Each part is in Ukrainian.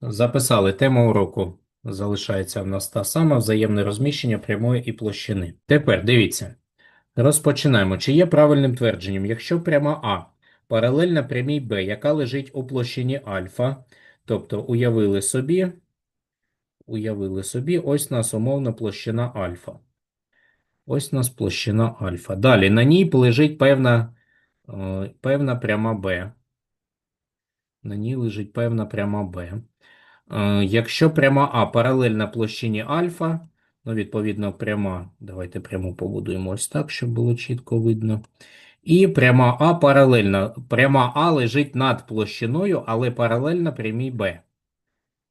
Записали тему уроку. Залишається в нас та сама взаємне розміщення прямої і площини. Тепер дивіться. Розпочинаємо. Чи є правильним твердженням, якщо пряма А паралельна прямій Б, яка лежить у площині альфа, тобто уявили собі, уявили собі, ось нас умовно площина альфа. Ось нас площина альфа. Далі на ній лежить певна, е, певна пряма Б. На ній лежить певна пряма Б. Е, Якщо пряма А паралельна площині альфа, ну, відповідно, пряма, давайте пряму побудуємо ось так, щоб було чітко видно. І пряма А паралельна. Пряма А лежить над площиною, але паралельна прямій Б.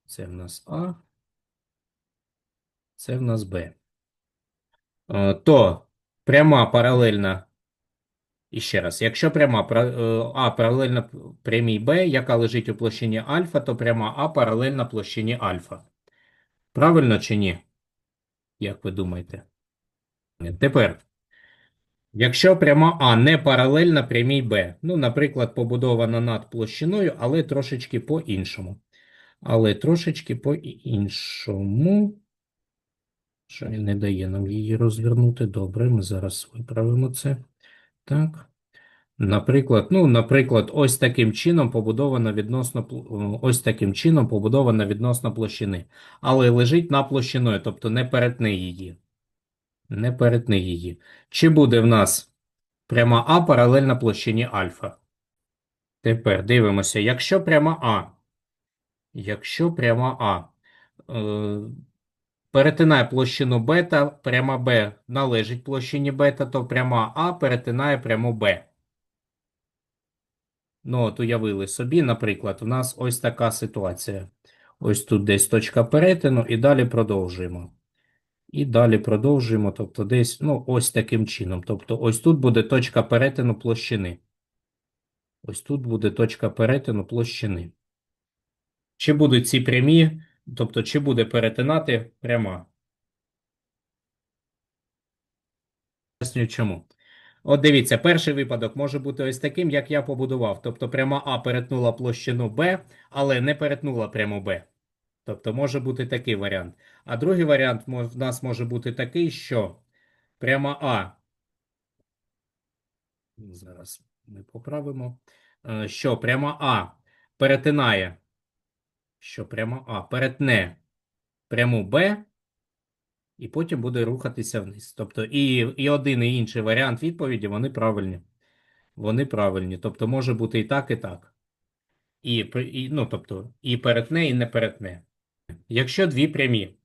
Це в нас А. Це в нас Б. Е, То пряма паралельна. І ще раз, якщо пряма е, А паралельна прямій Б, яка лежить у площині альфа, то пряма А паралельна площині альфа. Правильно чи ні? Як ви думаєте? Тепер, якщо пряма А не паралельна прямій Б, ну, наприклад, побудована над площиною, але трошечки по-іншому. Але трошечки по-іншому. Що не дає нам її розвернути? Добре, ми зараз виправимо це. Так. Наприклад, ну, наприклад, ось таким чином побудована відносно ось таким чином побудована відносно площини, але лежить на площиною, тобто не перетни її. Не перетни її. Чи буде в нас пряма А паралельна площині альфа? Тепер дивимося, якщо пряма А, якщо пряма А е, перетинає площину бета, пряма Б належить площині бета, то пряма А перетинає пряму Б. Ну, от уявили собі, наприклад, у нас ось така ситуація. Ось тут десь точка перетину, і далі продовжуємо. І далі продовжуємо, тобто десь, ну, ось таким чином. Тобто, ось тут буде точка перетину площини. Ось тут буде точка перетину площини. Чи будуть ці прямі, тобто, чи буде перетинати пряма? Пояснюю чому. От дивіться, перший випадок може бути ось таким, як я побудував. Тобто пряма А перетнула площину Б, але не перетнула пряму Б. Тобто може бути такий варіант. А другий варіант в нас може бути такий, що пряма А. Зараз ми поправимо. Е, Що пряма А перетинає. Що пряма А перетне пряму Б, і потім буде рухатися вниз. Тобто і, і один, і інший варіант відповіді вони правильні. Вони правильні. Тобто може бути і так, і так. І, і, ну, тобто, і перетне, і не перетне. Якщо дві прямі,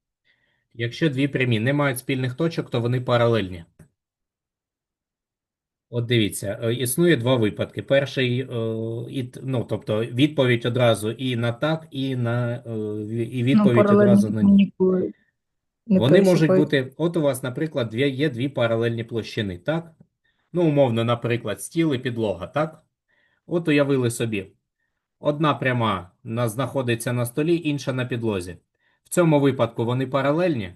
якщо дві прямі не мають спільних точок, то вони паралельні. От дивіться, е, існує два випадки. Перший, е, і, ну, тобто відповідь одразу і на так, і на е, і Ну, відповідь паралельно одразу на ні. не Вони можуть бути, от у вас, наприклад, дві, є дві паралельні площини, так? Ну, умовно, наприклад, стіл і підлога, так? От уявили собі. Одна пряма на, знаходиться на столі, інша на підлозі. В цьому випадку вони паралельні?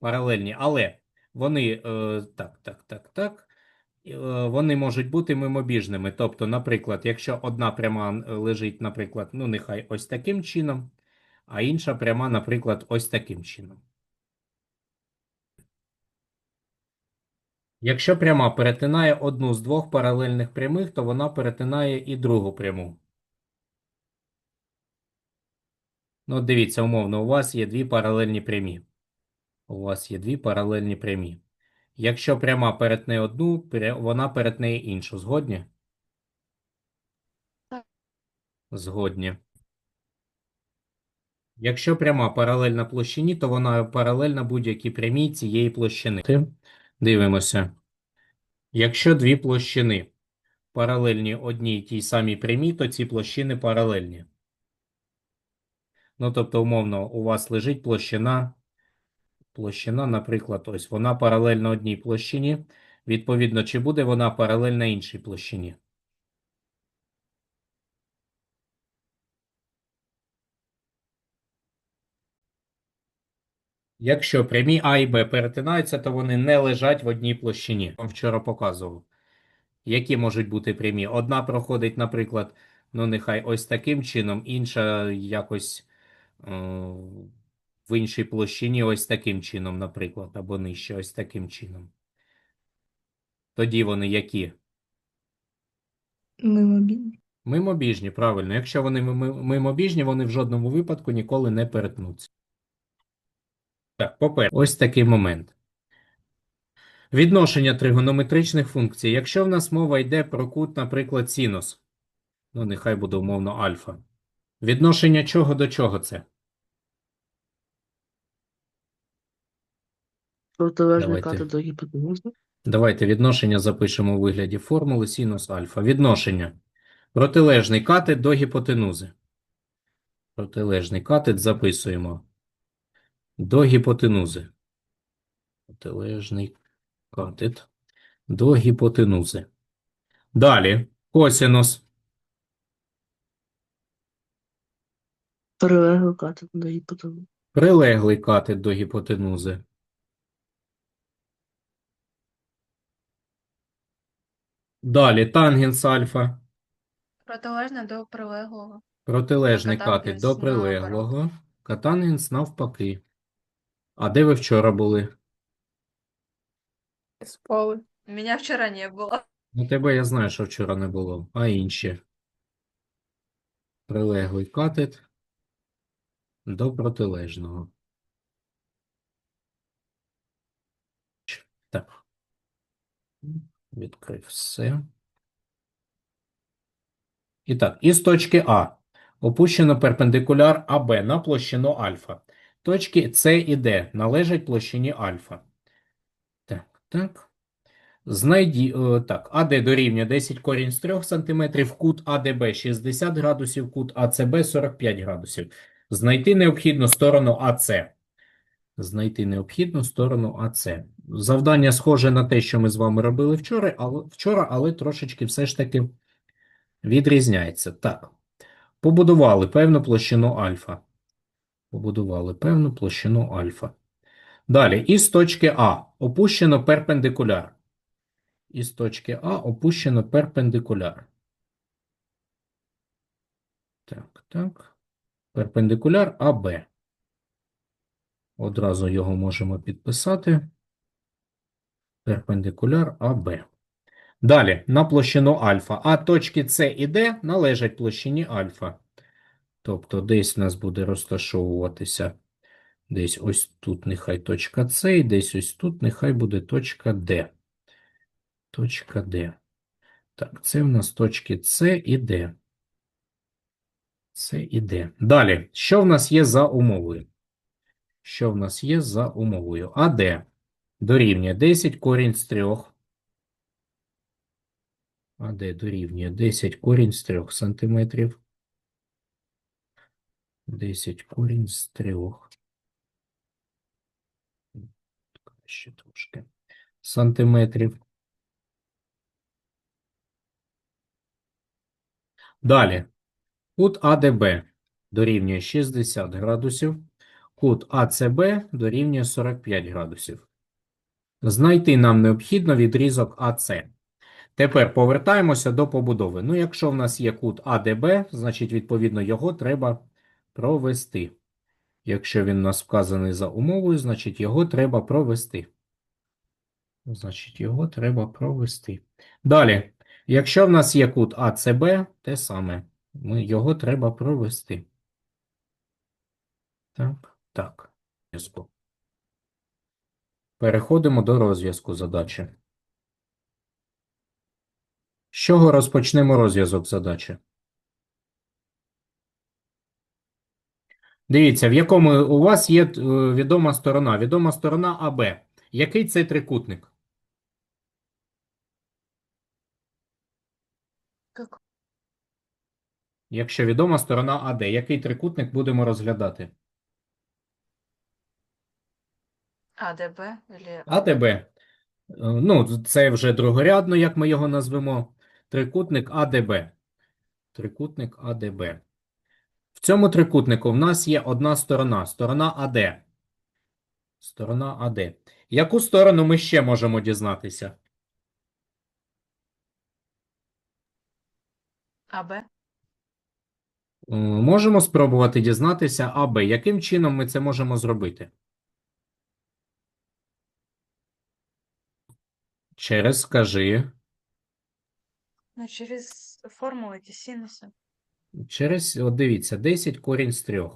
Паралельні, але вони, е, так, так, так, так, е, вони можуть бути мимобіжними. Тобто, наприклад, якщо одна пряма е, лежить, наприклад, ну, нехай ось таким чином, а інша пряма, наприклад, ось таким чином. Якщо пряма перетинає одну з двох паралельних прямих, то вона перетинає і другу пряму. Ну, дивіться, умовно, у вас є дві паралельні прямі. У вас є дві паралельні прямі. Якщо пряма перетне одну, вона перетне іншу. Згодні? Так. Згодні. Якщо пряма паралельна площині, то вона паралельна будь-якій прямій цієї площини. Дивимося. Якщо дві площини паралельні одній тій самій прямій, то ці площини паралельні. Ну, тобто, умовно, у вас лежить площина, площина, наприклад, ось вона паралельна одній площині. Відповідно, чи буде вона паралельна іншій площині? Якщо прямі А і Б перетинаються, то вони не лежать в одній площині. Вам вчора показував. Які можуть бути прямі? Одна проходить, наприклад, ну нехай ось таким чином, інша якось е, в іншій площині ось таким чином, наприклад, або нижче ось таким чином. Тоді вони які? Мимобійні. Мимобіжні, правильно. Якщо вони мимобіжні, вони в жодному випадку ніколи не перетнуться. Так, попереду. Ось такий момент. Відношення тригонометричних функцій. Якщо в нас мова йде про кут, наприклад, синус, ну нехай буде умовно альфа. Відношення чого до чого це? Протилежний Давайте. катет до гіпотенузи. Давайте відношення запишемо у вигляді формули синус альфа. Відношення. Протилежний катет до гіпотенузи. Протилежний катет записуємо до гіпотенузи. Протилежний катет до гіпотенузи. Далі косинус. Прилеглий катет до гіпотенузи. Прилеглий катет до гіпотенузи. Далі тангенс альфа. Протилежне до прилеглого. Протилежний Катангенс катет до прилеглого. Катангенс навпаки. А де ви вчора були? Спали. Меня вчора не було. Ну, тебе я знаю, що вчора не було. А інші? Прилеглий катет до протилежного. Так. Відкрив все. І так, із точки А опущено перпендикуляр АБ на площину альфа. Точки С і Д належать площині альфа. Так, так. Знайді, е, так, АД дорівнює 10 корінь з 3 см, кут АДБ 60 градусів, кут АЦБ 45 градусів. Знайти необхідну сторону АЦ. Знайти необхідну сторону АЦ. Завдання схоже на те, що ми з вами робили вчора, але, вчора, але трошечки все ж таки відрізняється. Так. Побудували певну площину альфа. Побудували певну площину альфа. Далі, із точки А опущено перпендикуляр. Із точки А опущено перпендикуляр. Так, так. Перпендикуляр АБ. Одразу його можемо підписати. Перпендикуляр АБ. Далі, на площину альфа. А точки С і Д належать площині альфа. Тобто десь у нас буде розташовуватися десь ось тут нехай точка С, і десь ось тут нехай буде точка Д. Точка Д. Так, це в нас точки С і Д. С і Д. Далі, що в нас є за умовою? Що в нас є за умовою? АД дорівнює 10 корінь з 3. АД дорівнює 10 корінь з 3 сантиметрів. 10 корінь з 3. Ще трошки. Сантиметрів. Далі. Кут АДБ дорівнює 60 градусів. Кут АЦБ дорівнює 45 градусів. Знайти нам необхідно відрізок АЦ. Тепер повертаємося до побудови. Ну, якщо в нас є кут АДБ, значить, відповідно, його треба провести. Якщо він у нас вказаний за умовою, значить, його треба провести. Значить, його треба провести. Далі, якщо в нас є кут АЦБ, те саме. Ми, його треба провести. Так, так. Переходимо до розв'язку задачі. З чого розпочнемо розв'язок задачі? Дивіться, в якому у вас є е, відома сторона. Відома сторона АБ. Який це трикутник? Как? Якщо відома сторона АД, який трикутник будемо розглядати? АДБ или АДБ. Е, Ну, це вже другорядно, як ми його назвемо. Трикутник АДБ. Трикутник АДБ. В цьому трикутнику в нас є одна сторона, сторона АД. Сторона АД. Яку сторону ми ще можемо дізнатися? АБ? Е, Можемо спробувати дізнатися АБ. Яким чином ми це можемо зробити? Через, скажи, Ну, через формули ті синуси. через, от дивіться, 10 корінь з 3.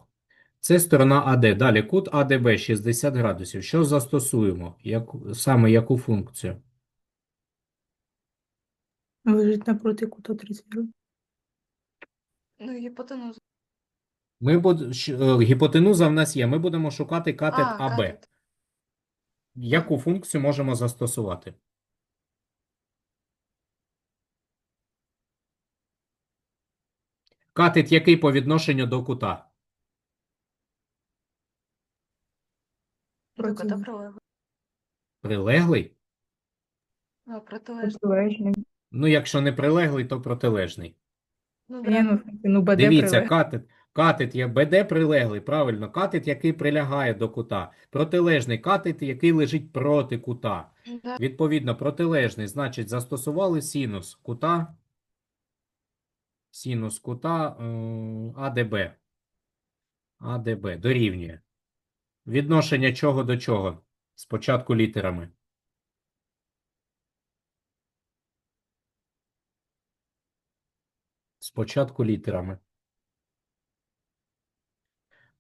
Це сторона АД. Далі кут АДБ 60 градусів. Що застосуємо? Яку, саме яку функцію? Лежить напроти кута 30 градусів. Ну, гіпотенуза. Ми буд... щ- е, Гіпотенуза в нас є. Ми будемо шукати катет А, АБ. катет. Яку функцію можемо застосувати? Катет який по відношенню до кута? До кота Протилежний. Прилеглий? А. Протилежний. Ну, якщо не прилеглий, то протилежний. Ну, Ні, да. ну, ну, БД Дивіться, прилеглий. катет. Катет є БД прилеглий, правильно. Катет, який прилягає до кута. Протилежний катет, який лежить проти кута. Да. Відповідно, протилежний, значить, застосували синус кута. Синус кута е, АДБ. АДБ дорівнює. Відношення чого до чого? Спочатку літерами. Спочатку літерами.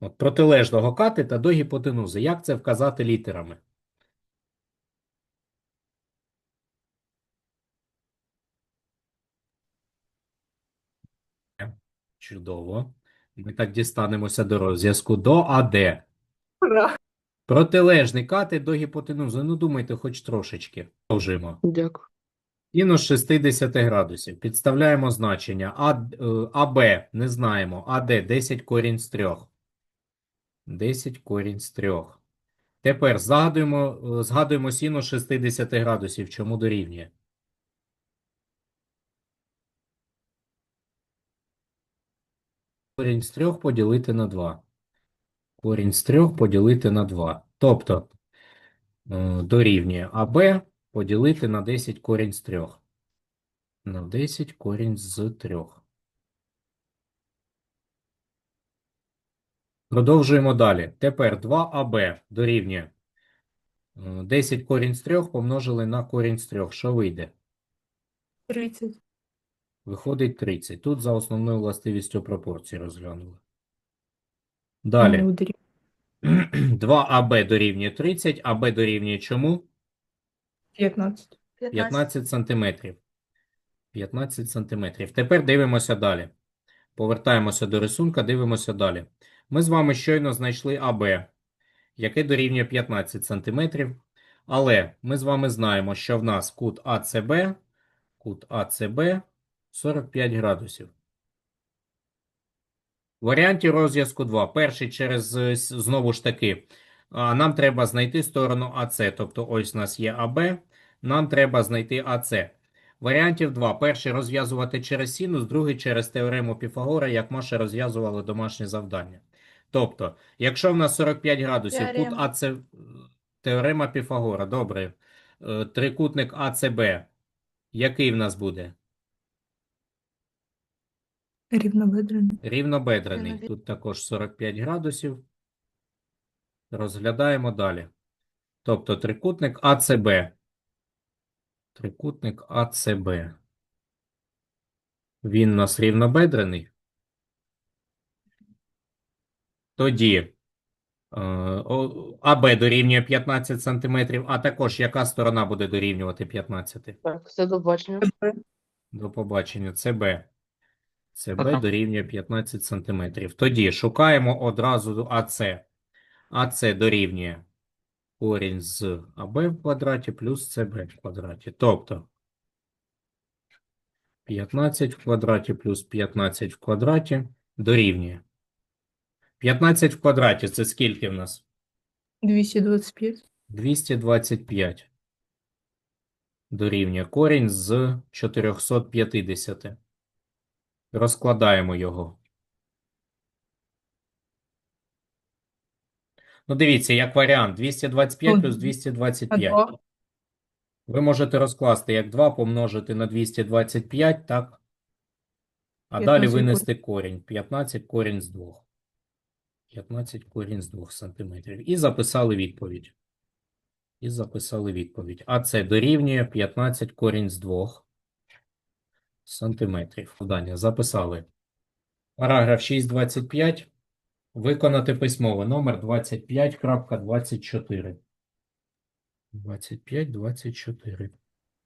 От протилежного катета до гіпотенузи. Як це вказати літерами? Чудово. Ми так дістанемося до розв'язку до АД. Ура! Протилежний катет до гіпотенузи. Ну, думайте, хоч трошечки. Продовжуємо. Дякую. Синус 60 градусів. Підставляємо значення. А, е, АБ не знаємо. АД 10 корінь з 3. 10 корінь з 3. Тепер згадуємо, е, згадуємо синус 60 градусів. Чому дорівнює? Корінь з 3 поділити на 2. Корінь з 3 поділити на 2. Тобто е, дорівнює АБ поділити на 10 корінь з 3. На 10 корінь з 3. Продовжуємо далі. Тепер 2АБ дорівнює е, 10 корінь з 3 помножили на корінь з 3. Що вийде? 30. Виходить 30. Тут за основною властивістю пропорції розглянули. Далі. Ну, 2АБ дорівнює 30, АБ дорівнює чому? 15. 15. 15 сантиметрів. 15 сантиметрів. Тепер дивимося далі. Повертаємося до рисунка, дивимося далі. Ми з вами щойно знайшли АБ, яке дорівнює 15 сантиметрів. Але ми з вами знаємо, що в нас кут АЦБ, кут АЦБ 45 градусів. В варіанті розв'язку 2. Перший через, е, знову ж таки, нам треба знайти сторону АЦ. Тобто ось у нас є АБ, нам треба знайти АЦ. Варіантів 2. Перший розв'язувати через синус, другий через теорему Піфагора, як Маша розв'язувала домашнє завдання. Тобто, якщо в нас 45 градусів, кут Теорема. АЦ, теорема Піфагора, добре. Е, Трикутник АЦБ, який в нас буде? Рівнобедрений. Рівнобедрений. Тут також 45 градусів. Розглядаємо далі. Тобто трикутник АЦБ. Трикутник АЦБ. Він у нас рівнобедрений. Тоді е, АБ дорівнює 15 см, а також яка сторона буде дорівнювати 15? Так, все до бачення. До побачення. ЦБ. ЦБ Ага. дорівнює 15 см. Тоді шукаємо одразу АЦ. АЦ дорівнює корінь з АБ в квадраті плюс ЦБ в квадраті. Тобто 15 в квадраті плюс 15 в квадраті дорівнює. 15 в квадраті це скільки в нас? 225. 225 дорівнює корінь з 450. Розкладаємо його. Ну, дивіться, як варіант 225 плюс 225. Ви можете розкласти як 2 помножити на 225, так? А далі винести корінь. 15 корінь з 2. 15 корінь з 2 сантиметрів. І записали відповідь. І записали відповідь. А це дорівнює 15 корінь з 2 сантиметрів. Завдання записали. Параграф 6.25. Виконати письмове номер 25.24. 25.24.